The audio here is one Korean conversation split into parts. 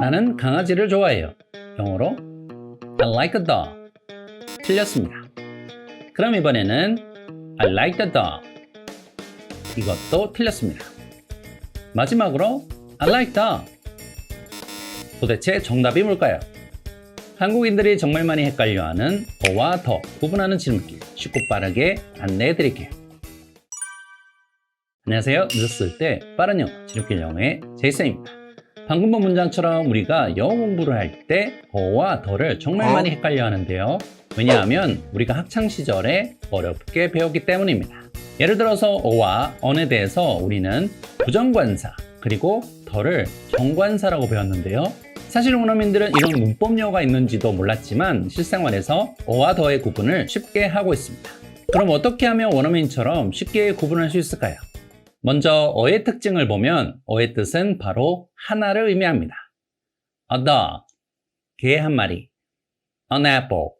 나는 강아지를 좋아해요. 영어로 I like a dog. 틀렸습니다. 그럼 이번에는 I like the dog. 이것도 틀렸습니다. 마지막으로 I like dog. 도대체 정답이 뭘까요? 한국인들이 정말 많이 헷갈려하는 어와 더 구분하는 질문길 쉽고 빠르게 안내해 드릴게요. 안녕하세요. 늦었을 때 빠른 영어, 지름길 영어의 제이슨입니다. 방금 본 문장처럼 우리가 영어 공부를 할 때 어와 더를 정말 많이 헷갈려 하는데요. 왜냐하면 우리가 학창 시절에 어렵게 배웠기 때문입니다. 예를 들어서 어와 언에 대해서 우리는 부정관사 그리고 더를 정관사라고 배웠는데요. 사실 원어민들은 이런 문법 용어가 있는지도 몰랐지만 실생활에서 어와 더의 구분을 쉽게 하고 있습니다. 그럼 어떻게 하면 원어민처럼 쉽게 구분할 수 있을까요? 먼저 어의 특징을 보면 어의 뜻은 바로 하나를 의미합니다. A dog, 개 한 마리. An apple,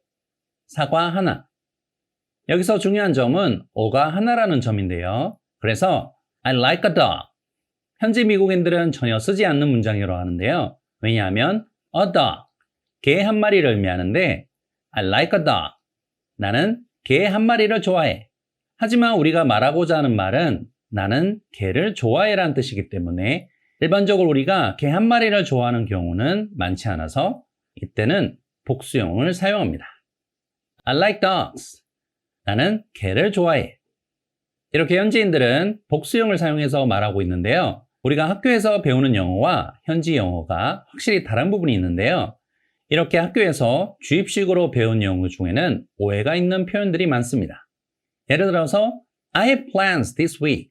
사과 하나. 여기서 중요한 점은 어가 하나라는 점인데요. 그래서 I like a dog. 현지 미국인들은 전혀 쓰지 않는 문장이라고 하는데요. 왜냐하면 a dog, 개 한 마리를 의미하는데 I like a dog. 나는 개 한 마리를 좋아해. 하지만 우리가 말하고자 하는 말은 나는 개를 좋아해라는 뜻이기 때문에 일반적으로 우리가 개 한 마리를 좋아하는 경우는 많지 않아서 이때는 복수형을 사용합니다. I like dogs. 나는 개를 좋아해. 이렇게 현지인들은 복수형을 사용해서 말하고 있는데요. 우리가 학교에서 배우는 영어와 현지 영어가 확실히 다른 부분이 있는데요. 이렇게 학교에서 주입식으로 배운 영어 중에는 오해가 있는 표현들이 많습니다. 예를 들어서 I have plans this week.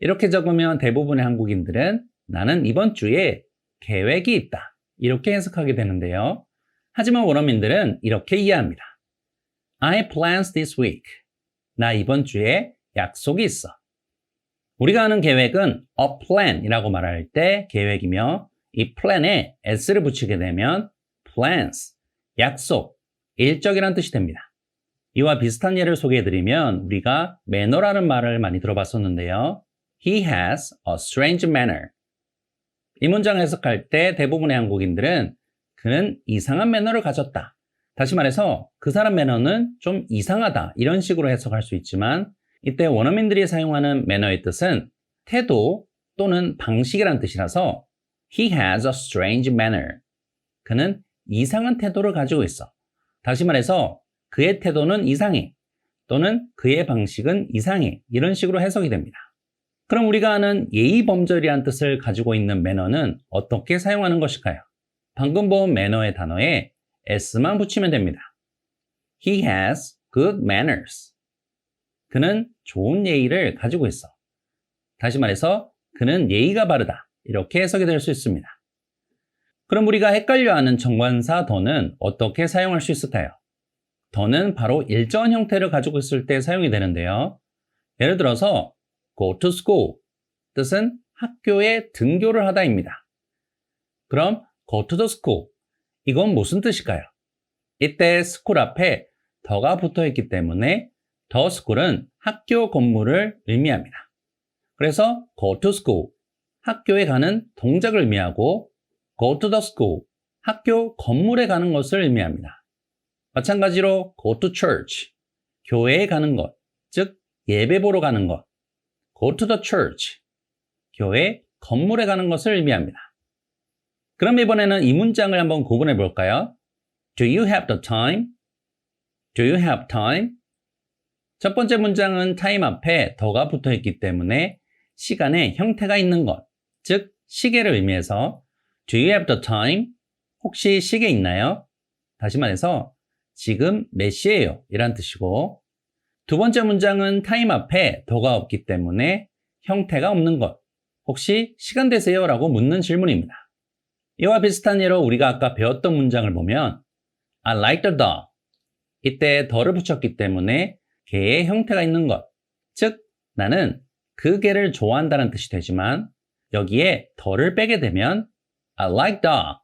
이렇게 적으면 대부분의 한국인들은 나는 이번 주에 계획이 있다. 이렇게 해석하게 되는데요. 하지만 원어민들은 이렇게 이해합니다. I have plans this week. 나 이번 주에 약속이 있어. 우리가 하는 계획은 a plan이라고 말할 때 계획이며 이 plan에 s를 붙이게 되면 plans, 약속, 일적이란 뜻이 됩니다. 이와 비슷한 예를 소개해드리면 우리가 매너라는 말을 많이 들어봤었는데요. He has a strange manner. 이 문장 해석할 때 대부분의 한국인들은 그는 이상한 매너를 가졌다. 다시 말해서 그 사람 매너는 좀 이상하다. 이런 식으로 해석할 수 있지만 이때 원어민들이 사용하는 매너의 뜻은 태도 또는 방식이라는 뜻이라서 He has a strange manner. 그는 이상한 태도를 가지고 있어. 다시 말해서 그의 태도는 이상해 또는 그의 방식은 이상해 이런 식으로 해석이 됩니다. 그럼 우리가 아는 예의범절이란 뜻을 가지고 있는 매너는 어떻게 사용하는 것일까요? 방금 본 매너의 단어에 s만 붙이면 됩니다. He has good manners. 그는 좋은 예의를 가지고 있어. 다시 말해서 그는 예의가 바르다. 이렇게 해석이 될 수 있습니다. 그럼 우리가 헷갈려하는 정관사 더는 어떻게 사용할 수 있을까요? 더는 바로 일정한 형태를 가지고 있을 때 사용이 되는데요. 예를 들어서 go to school 뜻은 학교에 등교를 하다입니다. 그럼 go to the school 이건 무슨 뜻일까요? 이때 school 앞에 더가 붙어 있기 때문에 the school은 학교 건물을 의미합니다. 그래서 go to school 학교에 가는 동작을 의미하고 go to the school 학교 건물에 가는 것을 의미합니다. 마찬가지로 go to church, 교회에 가는 것, 즉 예배 보러 가는 것. go to the church, 교회 건물에 가는 것을 의미합니다. 그럼 이번에는 이 문장을 한번 구분해 볼까요? Do you have the time? Do you have time? 첫 번째 문장은 time 앞에 더가 붙어 있기 때문에 시간의 형태가 있는 것, 즉 시계를 의미해서 Do you have the time? 혹시 시계 있나요? 다시 말해서 지금 몇 시예요? 이란 뜻이고 두 번째 문장은 타임 앞에 더가 없기 때문에 형태가 없는 것. 혹시 시간 되세요? 라고 묻는 질문입니다. 이와 비슷한 예로 우리가 아까 배웠던 문장을 보면 I like the dog. 이때 더를 붙였기 때문에 개의 형태가 있는 것. 즉, 나는 그 개를 좋아한다는 뜻이 되지만 여기에 더를 빼게 되면 I like dog.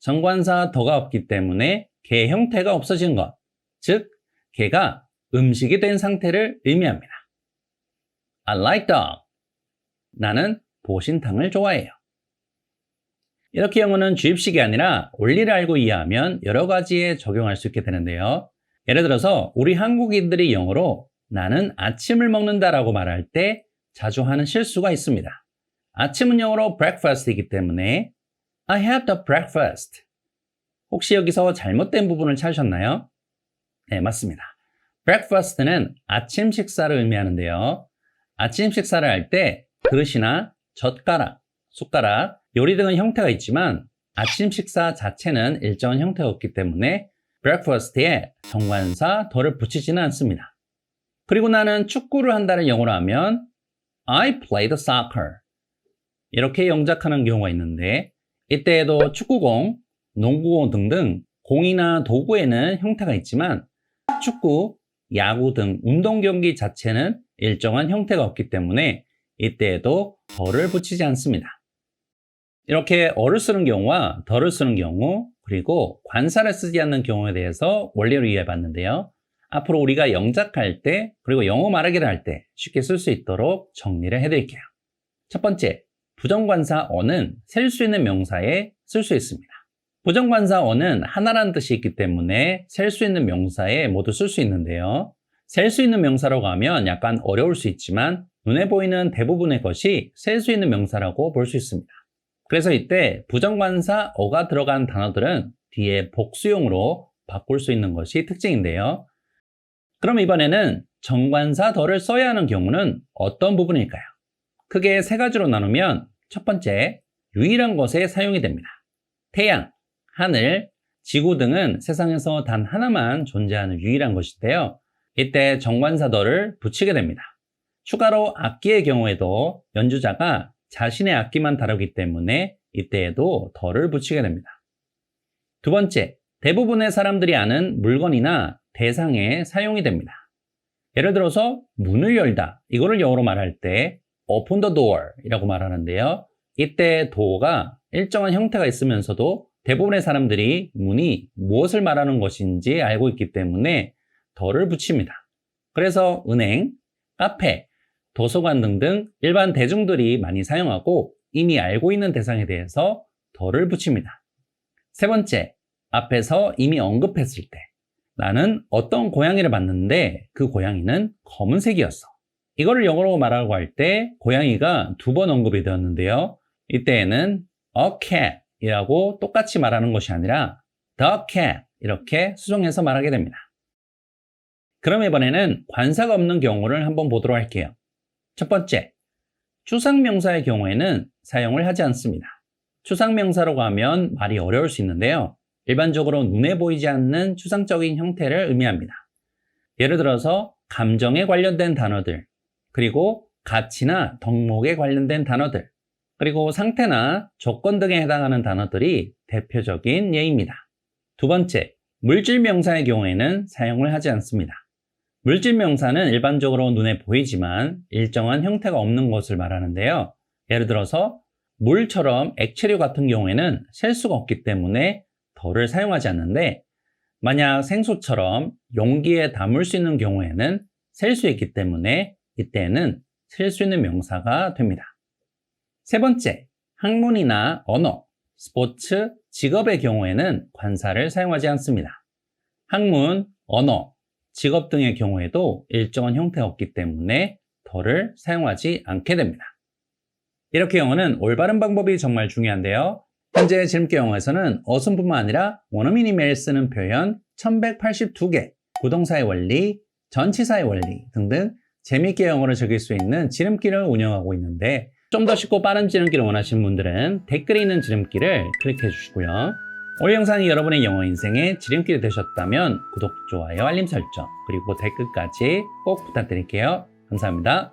정관사 더가 없기 때문에 개의 형태가 없어진 것. 즉, 개가 음식이 된 상태를 의미합니다. I like dog. 나는 보신탕을 좋아해요. 이렇게 영어는 주입식이 아니라 원리를 알고 이해하면 여러 가지에 적용할 수 있게 되는데요. 예를 들어서 우리 한국인들이 영어로 나는 아침을 먹는다라고 말할 때 자주 하는 실수가 있습니다. 아침은 영어로 breakfast이기 때문에 I had the breakfast. 혹시 여기서 잘못된 부분을 찾으셨나요? 네, 맞습니다. breakfast는 아침 식사를 의미하는데요. 아침 식사를 할 때 그릇이나 젓가락, 숟가락, 요리 등은 형태가 있지만 아침 식사 자체는 일정한 형태가 없기 때문에 breakfast에 정관사 덜을 붙이지는 않습니다. 그리고 나는 축구를 한다는 영어로 하면 I played soccer. 이렇게 영작하는 경우가 있는데 이때에도 축구공, 농구공 등등 공이나 도구에는 형태가 있지만 축구, 야구 등 운동 경기 자체는 일정한 형태가 없기 때문에 이때에도 덜을 붙이지 않습니다. 이렇게 어를 쓰는 경우와 덜을 쓰는 경우 그리고 관사를 쓰지 않는 경우에 대해서 원리를 이해해 봤는데요. 앞으로 우리가 영작할 때 그리고 영어 말하기를 할 때 쉽게 쓸 수 있도록 정리를 해드릴게요. 첫 번째, 부정관사 어는 셀 수 있는 명사에 쓸 수 있습니다. 부정관사 어는 하나라는 뜻이 있기 때문에 셀 수 있는 명사에 모두 쓸 수 있는데요. 셀 수 있는 명사라고 하면 약간 어려울 수 있지만 눈에 보이는 대부분의 것이 셀 수 있는 명사라고 볼 수 있습니다. 그래서 이때 부정관사 어가 들어간 단어들은 뒤에 복수용으로 바꿀 수 있는 것이 특징인데요. 그럼 이번에는 정관사 덜을 써야 하는 경우는 어떤 부분일까요? 크게 세 가지로 나누면 첫 번째, 유일한 것에 사용이 됩니다. 태양, 하늘, 지구 등은 세상에서 단 하나만 존재하는 유일한 것인데요. 이때 정관사 덜을 붙이게 됩니다. 추가로 악기의 경우에도 연주자가 자신의 악기만 다루기 때문에 이때에도 덜을 붙이게 됩니다. 두 번째, 대부분의 사람들이 아는 물건이나 대상에 사용이 됩니다. 예를 들어서 문을 열다 이거를 영어로 말할 때 open the door 이라고 말하는데요. 이때 door가 일정한 형태가 있으면서도 대부분의 사람들이 문이 무엇을 말하는 것인지 알고 있기 때문에 더를 붙입니다. 그래서 은행, 카페, 도서관 등등 일반 대중들이 많이 사용하고 이미 알고 있는 대상에 대해서 더를 붙입니다. 세 번째, 앞에서 이미 언급했을 때 나는 어떤 고양이를 봤는데 그 고양이는 검은색이었어. 이거를 영어로 말하고 할 때 고양이가 두 번 언급이 되었는데요. 이때에는 a cat 이라고 똑같이 말하는 것이 아니라 the cat 이렇게 수정해서 말하게 됩니다. 그럼 이번에는 관사가 없는 경우를 한번 보도록 할게요. 첫 번째, 추상명사의 경우에는 사용을 하지 않습니다. 추상명사라고 하면 말이 어려울 수 있는데요. 일반적으로 눈에 보이지 않는 추상적인 형태를 의미합니다. 예를 들어서 감정에 관련된 단어들, 그리고 가치나 덕목에 관련된 단어들, 그리고 상태나 조건 등에 해당하는 단어들이 대표적인 예입니다. 두 번째, 물질 명사의 경우에는 사용을 하지 않습니다. 물질 명사는 일반적으로 눈에 보이지만 일정한 형태가 없는 것을 말하는데요. 예를 들어서 물처럼 액체류 같은 경우에는 셀 수가 없기 때문에 덜을 사용하지 않는데 만약 생수처럼 용기에 담을 수 있는 경우에는 셀 수 있기 때문에 이때는 셀 수 있는 명사가 됩니다. 세 번째, 학문이나 언어, 스포츠, 직업의 경우에는 관사를 사용하지 않습니다. 학문, 언어, 직업 등의 경우에도 일정한 형태가 없기 때문에 덜을 사용하지 않게 됩니다. 이렇게 영어는 올바른 방법이 정말 중요한데요. 현재 지름길 영어에서는 어순뿐만 아니라 원어민 이메일 쓰는 표현 1182개, 부동사의 원리, 전치사의 원리 등등 재미있게 영어를 즐길 수 있는 지름길을 운영하고 있는데 좀 더 쉽고 빠른 지름길을 원하시는 분들은 댓글에 있는 지름길을 클릭해 주시고요. 오늘 영상이 여러분의 영어 인생의 지름길이 되셨다면 구독, 좋아요, 알림 설정 그리고 댓글까지 꼭 부탁드릴게요. 감사합니다.